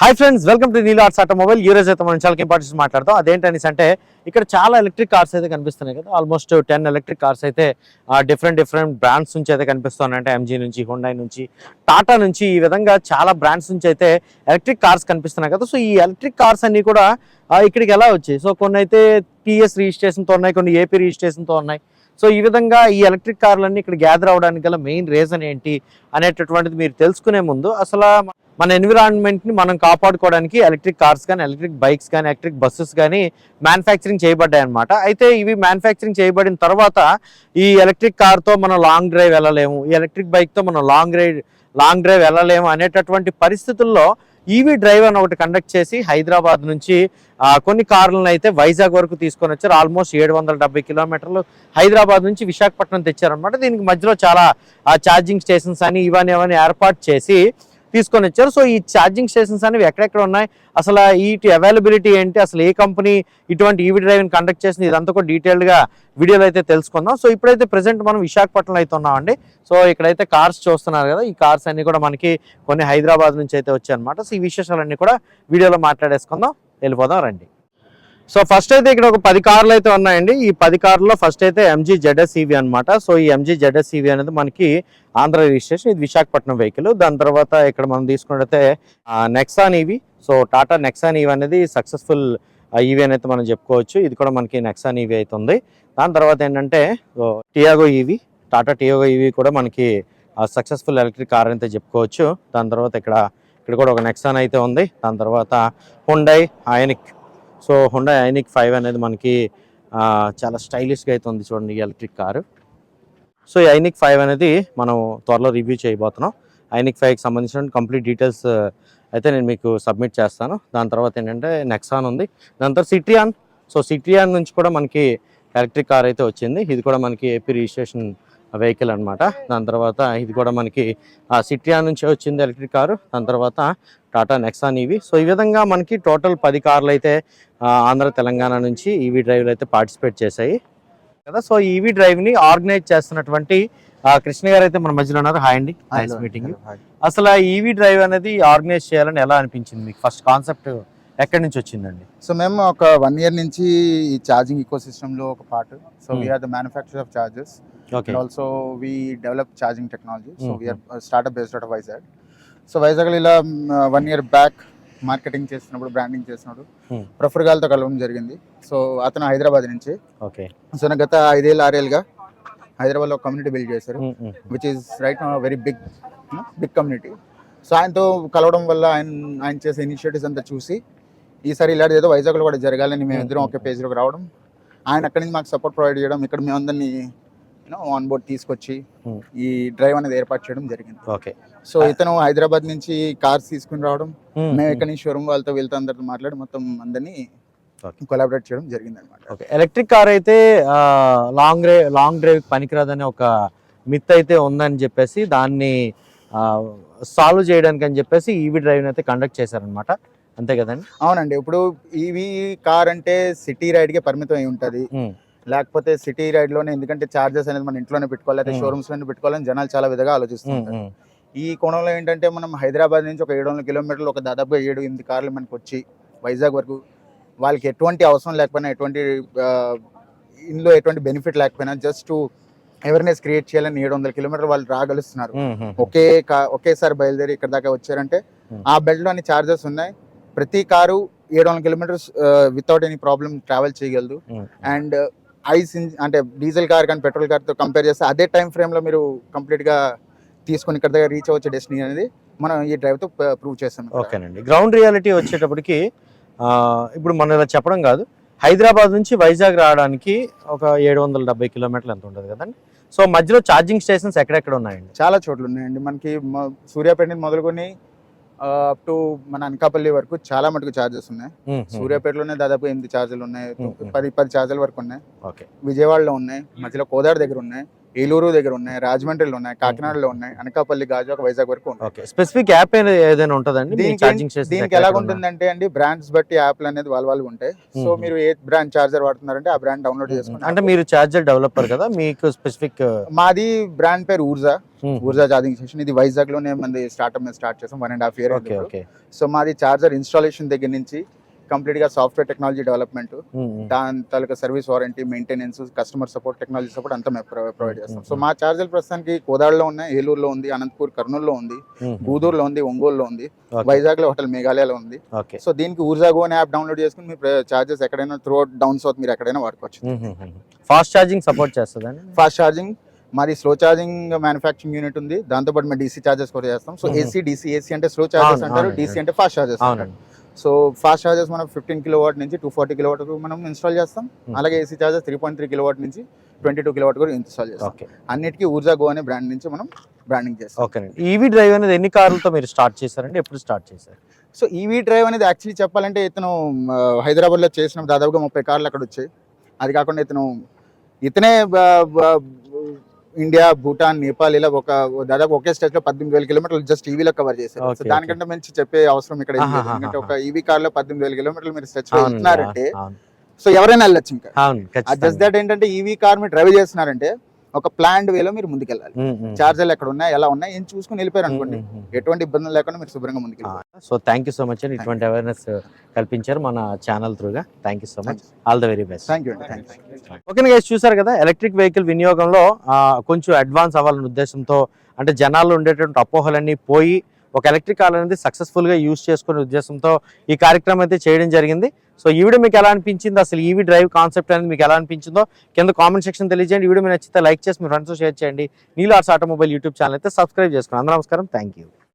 Hi friends welcome to Neel arts automobile ఈ రోజు అయితే మనం చాలా ఇంపార్టెన్స్ మాట్లాడతాం. అదేంటనేసి అంటే ఇక్కడ చాలా ఎలక్ట్రిక్ కార్స్ అయితే కనిపిస్తున్నాయి కదా. ఆల్మోస్ట్ టెన్ ఎలక్ట్రిక్ కార్స్ అయితే డిఫరెంట్ డిఫరెంట్ బ్రాండ్స్ నుంచి అయితే కనిపిస్తున్నాయి. అంటే ఎంజీ నుంచి హుండై నుంచి టాటా నుంచి ఈ విధంగా చాలా బ్రాండ్స్ నుంచి అయితే ఎలక్ట్రిక్ కార్స్ కనిపిస్తున్నాయి కదా. సో ఈ ఎలక్ట్రిక్ కార్స్ అన్నీ కూడా ఇక్కడికి ఎలా వచ్చాయి? సో కొన్ని అయితే టీఎస్ రిజిస్ట్రేషన్తో ఉన్నాయి కొన్ని ఏపీ రిజిస్ట్రేషన్తో ఉన్నాయి. సో ఈ విధంగా ఈ ఎలక్ట్రిక్ కార్లన్నీ ఇక్కడ గ్యాదర్ అవడానికి గల మెయిన్ రీజన్ ఏంటి అనేటటువంటిది మీరు తెలుసుకునే ముందు అసలు మన ఎన్విరాన్మెంట్ని మనం కాపాడుకోవడానికి ఎలక్ట్రిక్ కార్స్ కానీ ఎలక్ట్రిక్ బైక్స్ కానీ ఎలక్ట్రిక్ బస్సెస్ కానీ మ్యానుఫ్యాక్చరింగ్ చేయబడ్డాయి అనమాట అయితే ఇవి మ్యానుఫ్యాక్చరింగ్ చేయబడిన తర్వాత ఈ ఎలక్ట్రిక్ కార్తో మనం లాంగ్ డ్రైవ్ వెళ్ళలేము ఈ ఎలక్ట్రిక్ బైక్తో మనం లాంగ్ డ్రైవ్ లాంగ్ డ్రైవ్ వెళ్ళలేము అనేటటువంటి పరిస్థితుల్లో ఈవీ డ్రైవ్ అని ఒకటి కండక్ట్ చేసి హైదరాబాద్ నుంచి కొన్ని కార్లను అయితే వైజాగ్ వరకు తీసుకొని వచ్చారు. ఆల్మోస్ట్ ఏడు వందల డెబ్బై కిలోమీటర్లు హైదరాబాద్ నుంచి విశాఖపట్నం తెచ్చారనమాట దీనికి మధ్యలో చాలా ఛార్జింగ్ స్టేషన్స్ అని ఇవన్నీ అవన్నీ ఏర్పాటు చేసి తీసుకొని వచ్చారు. సో ఈ ఛార్జింగ్ స్టేషన్స్ అనేవి ఎక్కడెక్కడ ఉన్నాయి? అసలు వీటి అవైలబిలిటీ ఏంటి? అసలు ఏ కంపెనీ ఇటువంటి ఈవీ డ్రైవింగ్ కండక్ట్ చేసింది? ఇదంతా కూడా డీటెయిల్డ్గా వీడియోలో అయితే తెలుసుకుందాం. సో ఇప్పుడైతే ప్రజెంట్ మనం విశాఖపట్నంలో అయితే ఉన్నామండి. సో ఇక్కడైతే కార్స్ చూస్తున్నారు కదా ఈ కార్స్ అన్నీ కూడా మనకి కొన్ని హైదరాబాద్ నుంచి అయితే వచ్చాయన్నమాట. సో ఈ విశేషాలన్నీ కూడా వీడియోలో మాట్లాడేసుకుందాం. వెళ్ళిపోదాం రండి. సో ఫస్ట్ అయితే ఇక్కడ ఒక పది కార్లు అయితే ఉన్నాయండి. ఈ పది కార్లలో ఫస్ట్ అయితే ఎంజీ జెడ్ఎస్ఈవి అనమాట సో ఈ ఎంజీ జెడ్ఎస్ఈవి అనేది మనకి ఆంధ్ర రిజిస్ట్రేషన్ ఇది విశాఖపట్నం వెహికల్ దాని తర్వాత ఇక్కడ మనం తీసుకున్నట్టయితే Nexon EV so Tata Nexon EV అనేది సక్సెస్ఫుల్ ఈవీ అని అయితే మనం చెప్పుకోవచ్చు. ఇది కూడా మనకి నెక్సాన్ ఈవీ అయితే ఉంది. దాని తర్వాత ఏంటంటే Tiago EV Tata Tiago EV కూడా మనకి సక్సెస్ఫుల్ ఎలక్ట్రిక్ కార్ అయితే చెప్పుకోవచ్చు. దాని తర్వాత ఇక్కడ ఇక్కడ కూడా ఒక నెక్సాన్ అయితే ఉంది. దాని తర్వాత Hyundai Ioniq so Hyundai Ioniq five అనేది మనకి చాలా స్టైలిష్గా అయితే ఉంది చూడండి ఎలక్ట్రిక్ కారు సో ఈ ఐనిక్ ఫైవ్ అనేది మనం త్వరలో రివ్యూ చేయబోతున్నాం. ఐనిక్ ఫైవ్కి సంబంధించిన కంప్లీట్ డీటెయిల్స్ అయితే నేను మీకు సబ్మిట్ చేస్తాను. దాని తర్వాత ఏంటంటే నెక్సాన్ ఉంది. దాని తర్వాత సిట్రియాన్ సో సిట్రియాన్ నుంచి కూడా మనకి ఎలక్ట్రిక్ కార్ అయితే వచ్చింది. ఇది కూడా మనకి ఏపీ రిజిస్ట్రేషన్ వెహికల్ అనమాట దాని తర్వాత ఇది కూడా మనకి సిట్రియాన్ నుంచి వచ్చింది ఎలక్ట్రిక్ కారు దాని తర్వాత టాటా నెక్సాన్ ఈవీ సో ఈ విధంగా మనకి టోటల్ పది కార్లు అయితే ఆంధ్ర తెలంగాణ నుంచి ఈవీ డ్రైవ్లు అయితే పార్టిసిపేట్ చేశాయి. కదా సో ఈవీ డ్రైవ్ని ఆర్గనైజ్ చేస్తున్నటువంటి కృష్ణ గారు అయితే మన మధ్యలో ఉన్నారు. హాయ్ అండి. నైస్ మీటింగ్ అసలు ఈవీ డ్రైవ్ అనేది ఆర్గనైజ్ చేయాలని ఎలా అనిపించింది మీకు? ఫస్ట్ కాన్సెప్ట్ ఎక్కడి నుంచి వచ్చిందండి? సో మేము ఒక వన్ ఇయర్ నుంచి ఈ ఛార్జింగ్ ఈకో లో ఒక part so. We are the manufacture of and also we develop charging technology so. We are startup based out Vizag so వైజాగ్లో ఇలా వన్ ఇయర్ బ్యాక్ మార్కెటింగ్ చేస్తున్నప్పుడు బ్రాండింగ్ చేసినప్పుడు. ప్రఫర్ గాల్తో కలవడం జరిగింది. సో అతను హైదరాబాద్ నుంచి. ఓకే. సో నా గత ఐదేళ్ళు ఆరేళ్ళుగా హైదరాబాద్లో కమ్యూనిటీ బిల్డ్ చేశారు. Which is right very big big community so ఆయనతో కలవడం వల్ల ఆయన ఆయన చేసే ఇనిషియేటివ్స్ అంతా చూసి ఈసారి ఇలాంటి ఏదో వైజాగ్లో కూడా జరగాలని మేము ఇద్దరం ఒకే పేజ్లోకి రావడం ఆయన అక్కడి నుంచి మాకు సపోర్ట్ ప్రొవైడ్ చేయడం ఇక్కడ మేము అందరినీ యూనో ఆన్ బోర్డ్ తీసుకొచ్చి Hmm. ఈ డ్రైవ్ అనేది ఏర్పాటు చేయడం జరిగింది. ఓకే సో ఇతను హైదరాబాద్ నుంచి కార్స్ తీసుకుని రావడం మేము ఇక్కడ నుంచి షోరూమ్ వాళ్ళతో వెళ్తే అందరితో మాట్లాడి మొత్తం అందరినీ. కొలాబరేట్ చేయడం జరిగింది అనమాట ఓకే ఎలక్ట్రిక్ కార్ అయితే లాంగ్ డ్రైవ్ లాంగ్ డ్రైవ్ పనికిరాదని ఒక మిత్ అయితే ఉందని చెప్పేసి దాన్ని సాల్వ్ చేయడానికి అని చెప్పేసి ఈవీ డ్రైవ్ అయితే కండక్ట్ చేశారనమాట అంతే కదండి? అవునండి. ఇప్పుడు ఈవీ కార్ అంటే సిటీ రైడ్కే పరిమితం అయి ఉంటుంది. Hmm. లేకపోతే సిటీ రైడ్లోనే ఎందుకంటే చార్జెస్ అనేది మన ఇంట్లోనే పెట్టుకోవాలి Hmm. షోరూమ్స్లోనే పెట్టుకోవాలని జనాలు చాలా విధంగా ఆలోచిస్తుంటారు. ఈ కోణంలో ఏంటంటే మనం హైదరాబాద్ నుంచి ఒక ఏడు వందల కిలోమీటర్లు ఒక దాదాపుగా ఏడు ఎనిమిది కార్లు మనకి వచ్చి వైజాగ్ వరకు వాళ్ళకి ఎటువంటి అవసరం లేకపోయినా ఎటువంటి ఇందులో ఎటువంటి బెనిఫిట్ లేకపోయినా జస్ట్ అవేర్నెస్ క్రియేట్ చేయాలని ఏడు వందల కిలోమీటర్లు వాళ్ళు రాగలుస్తున్నారు. ఒకే కా- ఒకేసారి బయలుదేరి ఇక్కడ దాకా వచ్చారంటే. ఆ బెల్ట్లో అన్ని చార్జెస్ ఉన్నాయి. ప్రతి కారు ఏడు వందల kilometres without any problem travel చేయగలదు. అండ్ ఐస్ అంటే డీజిల్ కార్ కానీ పెట్రోల్ కార్తో కంపేర్ చేస్తే అదే టైం ఫ్రేమ్లో మీరు కంప్లీట్గా తీసుకొని ఇక్కడ దగ్గర రీచ్ అవ్వచ్చే డెస్టినీ అనేది మనం ఈ డ్రైవ్తో ప్రూవ్ చేస్తాం. ఓకేనండి. గ్రౌండ్ రియాలిటీ వచ్చేటప్పటికి ఇప్పుడు మనం ఇలా చెప్పడం కాదు. హైదరాబాద్ నుంచి వైజాగ్ రావడానికి ఒక ఏడు వందల డెబ్బై కిలోమీటర్లు ఎంత ఉంటుంది కదండి? సో మధ్యలో ఛార్జింగ్ స్టేషన్స్ ఎక్కడెక్కడ ఉన్నాయండి? చాలా చోట్ల ఉన్నాయండి మనకి సూర్యాపేట నుంచి మొదలుకొని అప్ టు మన అనకాపల్లి వరకు చాలా మటుకు చార్జెస్ ఉన్నాయి. సూర్యాపేటలోనే దాదాపు ఎనిమిది ఛార్జీలు ఉన్నాయి. పది పది ఛార్జీల వరకు ఉన్నాయి. విజయవాడలో ఉన్నాయి. మధ్యలో కోదాడ దగ్గర ఉన్నాయి. ఏలూరు దగ్గర ఉన్నాయి రాజమండ్రిలో ఉన్నాయి కాకినాడలో ఉన్నాయి అనకాపల్లి గాజువాక వైజాగ్ వరకు ఉన్నాయి. ఓకే. స్పెసిఫిక్ యాప్ ఏదైనా ఉంటుందండి? దీనికి ఎలా ఉంటుందంటే అండి బ్రాండ్స్ బట్టి యాప్లు అనేది వాళ్ళ వాళ్ళు ఉంటాయి. సో. మీరు ఏ బ్రాండ్ చార్జర్ వాడుతున్నారంటే ఆ బ్రాండ్ డౌన్లోడ్ చేసుకుంటే అంటే మీరు ఛార్జర్ డెవలపర్ కదా మీకు స్పెసిఫిక్ మాది బ్రాండ్ పేరు ఊర్జా. ఊర్జా ఛార్జింగ్ స్టేషన్ ఇది వైజాగ్లోనే మంది స్టార్ట్అప్ మీద స్టార్ట్ చేసాం one and half year okay okay. So మాది చార్జర్ ఇన్స్టాలేషన్ దగ్గర నుంచి కంప్లీట్గా సాఫ్ట్వేర్ టెక్నాలజీ డెవలప్మెంట్ దాని తాలూకా service warranty maintenance customer support technology support అంతా మేము ప్రొవైడ్ చేస్తాం. సో మా చార్జర్ ప్రస్తుతానికి కోదాడలో ఉన్నాయి ఏలూరులో ఉంది అనంతపూర్ కర్నూలులో ఉంది గూదూరులో ఉంది ఒంగోలులో ఉంది వైజాగ్లో హోటల్ మేఘాలయలో ఉంది. సో దీనికి ఊర్జాగో అనే యాప్ డౌన్లోడ్ చేసుకుని మీ చార్జెస్ ఎక్కడైనా త్రూ డౌన్ సౌత్ మీరు ఎక్కడైనా వాడుకోవచ్చు. ఫాస్ట్ ఛార్జింగ్ సపోర్ట్ చేస్తుందండి ఫాస్ట్ ఛార్జింగ్ మాది స్లో ఛార్జింగ్ మ్యానుఫాక్చరింగ్ యూనిట్ ఉంది దాంతో పాటు మేము డీసీ చార్జెస్ కూడా చేస్తాం. సో. ఏసీ డీసీ ఏసీ అంటే స్లో అవును, అంటారు డీసీ అంటే ఫాస్ట్ చార్జెస్ అవునండి. సో ఫాస్ట్ చార్జెస్ మనం ఫిఫ్టీన్ కిలో వాట్ నుంచి టూ ఫార్టీ కిలో వాట్ మనం ఇన్స్టాల్ చేస్తాం. Hmm. అలాగే AC chargers three point three kilowatt నుంచి ట్వంటీ టూ కిలో వాట్ కూడా ఇన్స్టాల్ చేస్తాం. ఓకే అన్నిటికీ ఊర్జా గో అనే బ్రాండ్ నుంచి మనం బ్రాండింగ్ చేస్తాం. ఓకేనండి ఈవీ డ్రైవ్ అనేది ఎన్ని కార్లతో మీరు స్టార్ట్ చేశారండి? ఎప్పుడు స్టార్ట్ చేశారు? సో ఈవీ డ్రైవ్ అనేది యాక్చువల్లీ చెప్పాలంటే ఇతను హైదరాబాద్లో చేసిన దాదాపుగా ముప్పై కార్లు అక్కడ వచ్చాయి. అది కాకుండా ఇతను ఇతనే ఇండియా భూటాన్ నేపాల్ ఇలా ఒక దాదాపు ఒకే స్టేజ్లో పద్దెనిమిది వేల కిలోమీటర్లు జస్ట్ ఈవీలో కవర్ చేశారు. సో దానికంటే మంచి చెప్పే అవసరం ఇక్కడ. ఎందుకంటే ఒక ఈవీ కార్లో పద్దెనిమిది వేల కిలోమీటర్లు మీరు స్ట్రెచ్లో వెళ్తున్నారంటే సో ఎవరైనా వెళ్ళొచ్చు ఇంకా. జస్ట్ దట్ ఏంటంటే ఈవీ కార్ మీరు డ్రైవ్ చేస్తున్నారంటే ఒక ప్లాన్డ్ వేలో మీరు ముందుకెళ్ళాలి. చార్జర్లు ఎక్కడ ఉన్నాయి ఎలా ఉన్నాయి ఏం చూసుకుని వెళ్ళిపోయారు అనుకోండి. ఎటువంటి ఇబ్బందులు లేకుండా మీరు శుభ్రంగా ముందుకెళ్ళాలి so thank you so much అండి. ఇటువంటి అవేర్నెస్ కల్పించారు మన channel త్రూగా thank you so much all the very best thank you okay guys చూసారు కదా ఎలక్ట్రిక్ వెహికల్ వినియోగంలో కొంచెం అడ్వాన్స్ అవ్వాలనే ఉద్దేశంతో అంటే జనాల్లో ఉండేటువంటి అపోహలన్నీ పోయి ఒక ఎలక్ట్రిక్ కార్ అనేది సక్సెస్ఫుల్గా యూజ్ చేసుకునే ఉద్దేశంతో ఈ కార్యక్రమం అయితే చేయడం జరిగింది. సో ఈ వీడియో మీకు ఎలా అనిపించింది? అసలు ఈవీ డ్రైవ్ కాన్సెప్ట్ అనేది మీకు ఎలా అనిపించిందో కింద కామెంట్ సెక్షన్ తెలియజేయండి. ఈ వీడియో నచ్చితే లైక్ చేసి మీ ఫ్రెండ్స్ షేర్ చేయండి. నీళ్ళు ఆర్ట్స్ ఆటోమొబైల్ యూట్యూబ్ ఛానల్ అయితే సబ్స్క్రైబ్ చేసుకోండి అందరూ నమస్కారం. Thank you